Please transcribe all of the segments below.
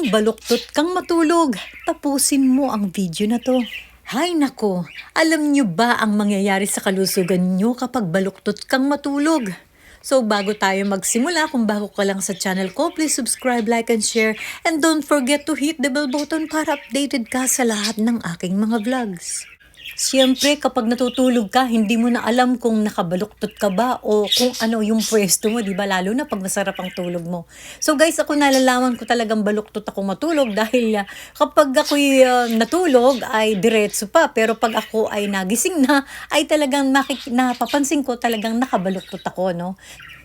Kung baluktot kang matulog, tapusin mo ang video na to. Hay nako, alam nyo ba ang mangyayari sa kalusugan nyo kapag baluktot kang matulog? So bago tayo magsimula, kung bago ka lang sa channel ko, please subscribe, like, and share. And don't forget to hit the bell button para updated ka sa lahat ng aking mga vlogs. Siyempre, kapag natutulog ka, hindi mo na alam kung nakabaluktot ka ba o kung ano yung pwesto mo, di ba? Lalo na pag masarap ang tulog mo. So guys, ako nalalaman ko talagang baluktot ako matulog dahil uh, kapag ako'y uh, natulog ay diretso pa. Pero pag ako ay nagising na, ay talagang nakik- napapansin ko talagang nakabaluktot ako, no?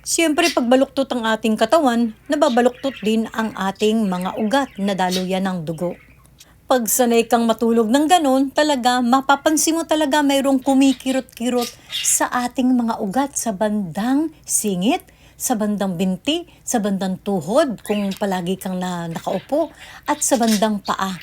Siyempre, pag baluktot ang ating katawan, nababaluktot din ang ating mga ugat na daluyan ng dugo pag sanay kang matulog ng ganun, talaga, mapapansin mo talaga mayroong kumikirot-kirot sa ating mga ugat sa bandang singit, sa bandang binti, sa bandang tuhod, kung palagi kang na, nakaupo, at sa bandang paa.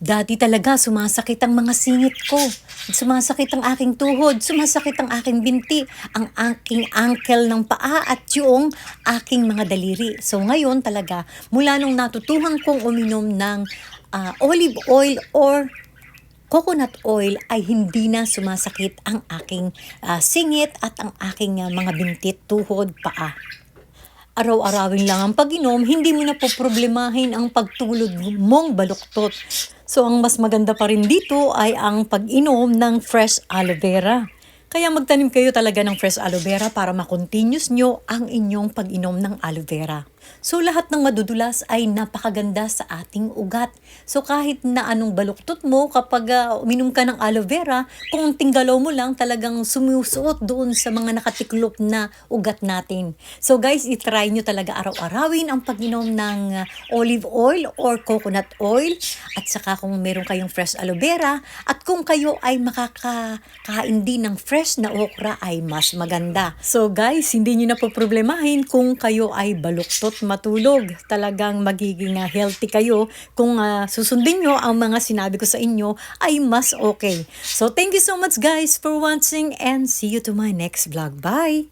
Dati talaga sumasakit ang mga singit ko. Sumasakit ang aking tuhod, sumasakit ang aking binti, ang aking ankle ng paa at yung aking mga daliri. So ngayon talaga, mula nung natutuhan kong uminom ng ah, olive oil or coconut oil ay hindi na sumasakit ang aking ah, singit at ang aking ah, mga binti, tuhod, paa araw-arawin lang ang pag-inom, hindi mo na po problemahin ang pagtulog mong baluktot. So, ang mas maganda pa rin dito ay ang pag-inom ng fresh aloe vera. Kaya magtanim kayo talaga ng fresh aloe vera para makontinuous nyo ang inyong pag-inom ng aloe vera. So lahat ng madudulas ay napakaganda sa ating ugat. So kahit na anong baluktot mo kapag uh, uminom ka ng aloe vera, kung tinggalaw mo lang talagang sumusuot doon sa mga nakatiklop na ugat natin. So guys, itry nyo talaga araw-arawin ang pag-inom ng uh, olive oil or coconut oil at saka kung meron kayong fresh aloe vera at kung kayo ay makakakain din ng fresh na okra ay mas maganda. So guys, hindi nyo na po problemahin kung kayo ay baluktot matulog. Talagang magiging uh, healthy kayo kung uh, susundin nyo ang mga sinabi ko sa inyo ay mas okay. So thank you so much guys for watching and see you to my next vlog. Bye!